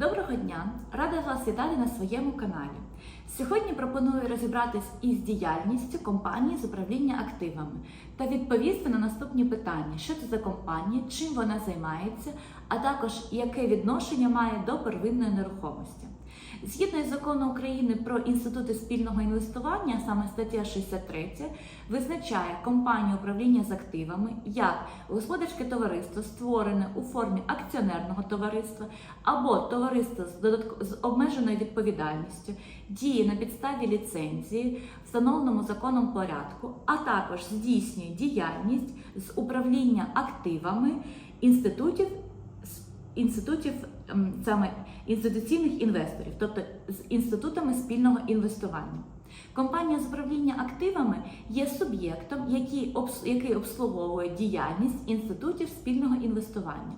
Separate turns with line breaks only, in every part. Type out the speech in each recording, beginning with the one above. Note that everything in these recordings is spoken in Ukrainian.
Доброго дня! Рада вас вітати на своєму каналі. Сьогодні пропоную розібратись із діяльністю компанії з управління активами та відповісти на наступні питання: що це за компанія, чим вона займається, а також яке відношення має до первинної нерухомості. Згідно із закону України про інститути спільного інвестування, саме стаття 63, визначає компанію управління з активами як господарське товариство, створене у формі акціонерного товариства або товариство з, з обмеженою відповідальністю, діє на підставі ліцензії, встановленому законом порядку, а також здійснює діяльність з управління активами інститутів інститутів ем, саме інституційних інвесторів, тобто з інститутами спільного інвестування. Компанія з управління активами є суб'єктом, який, обс- який обслуговує діяльність інститутів спільного інвестування.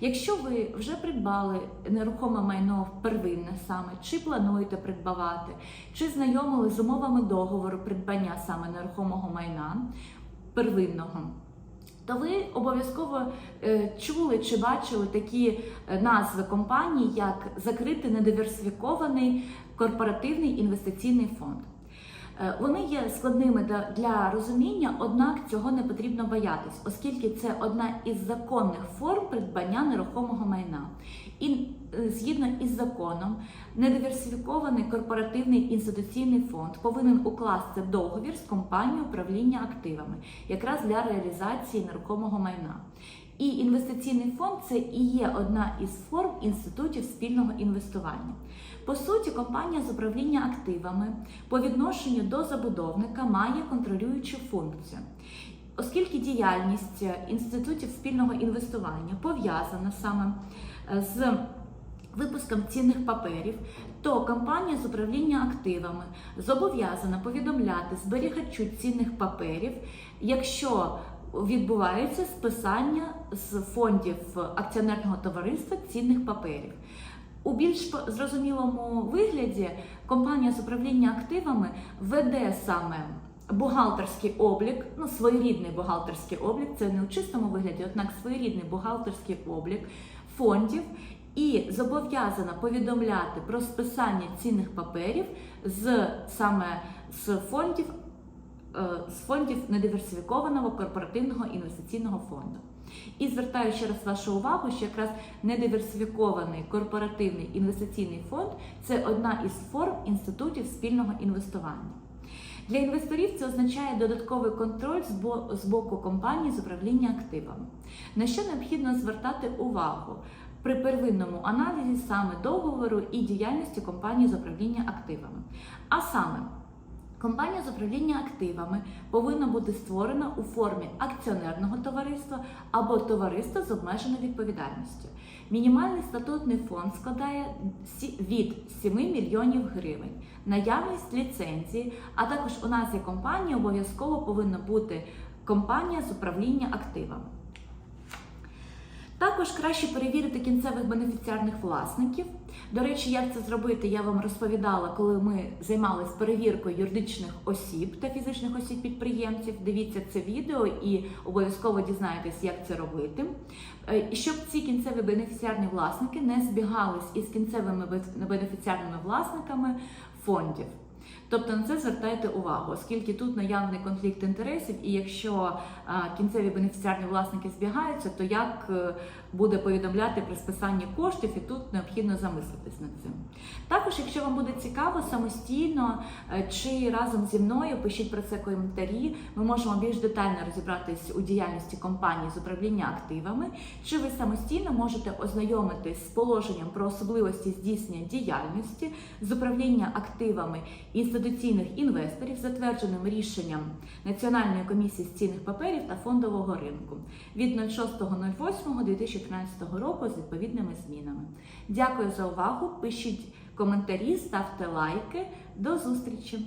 Якщо ви вже придбали нерухоме майно первинне саме, чи плануєте придбавати, чи знайомили з умовами договору придбання саме нерухомого майна первинного, то ви обов'язково е, чули чи бачили такі е, назви компаній, як закритий недиверсифікований корпоративний інвестиційний фонд. Е, Вони є складними для- розуміння, однак цього не потрібно боятись, оскільки це одна із законних форм придбання нерухомого майна. І е, згідно із законом, недиверсифікований корпоративний інституційний фонд повинен укласти договір з компанією управління активами, якраз для реалізації нерухомого майна. І інвестиційний фонд це і є одна із форм інститутів спільного інвестування. По суті, компанія з управління активами по відношенню до забудовника має контролюючу функцію. Оскільки діяльність інститутів спільного інвестування пов'язана саме е, з випуском цінних паперів, то компанія з управління активами зобов'язана повідомляти зберігачу цінних паперів, якщо відбувається списання з фондів акціонерного товариства цінних паперів. У більш зрозумілому вигляді компанія з управління активами веде саме бухгалтерський облік, ну своєрідний бухгалтерський облік, це не у чистому вигляді, однак своєрідний бухгалтерський облік фондів і зобов'язана повідомляти про списання цінних паперів з саме з фондів з фондів недиверсифікованого корпоративного інвестиційного фонду. І звертаю ще раз вашу увагу, що якраз недиверсифікований корпоративний інвестиційний фонд це одна із форм інститутів спільного інвестування. Для інвесторів це означає додатковий контроль з боку компанії з управління активами. На що необхідно звертати увагу при первинному аналізі саме договору і діяльності компанії з управління активами. А саме, Компанія з управління активами повинна бути створена у формі акціонерного товариства або товариства з обмеженою відповідальністю. Мінімальний статутний фонд складає від 7 мільйонів гривень. Наявність ліцензії, а також у назві компанії обов'язково повинна бути компанія з управління активами. Також краще перевірити кінцевих бенефіціарних власників. До речі, як це зробити, я вам розповідала, коли ми займалися перевіркою юридичних осіб та фізичних осіб підприємців. Дивіться це відео і обов'язково дізнаєтесь, як це робити. Е, І щоб ці кінцеві бенефіціарні власники не збігались із кінцевими бе- бенефіціарними власниками фондів. Тобто на це звертайте увагу, оскільки тут наявний конфлікт інтересів, і якщо кінцеві бенефіціарні власники збігаються, то як е, буде повідомляти при списанні коштів, і тут необхідно замислитись над цим. Також, якщо вам буде цікаво самостійно е, чи разом зі мною, пишіть про це коментарі. Ми можемо більш детально розібратись у діяльності компанії з управління активами, чи ви самостійно можете ознайомитись з положенням про особливості здійснення діяльності з управління активами інституційних інвесторів, затвердженим рішенням Національної комісії з цінних паперів та фондового ринку від 06.08.2013 року з відповідними змінами. Дякую за увагу. Пишіть коментарі, ставте лайки. До зустрічі!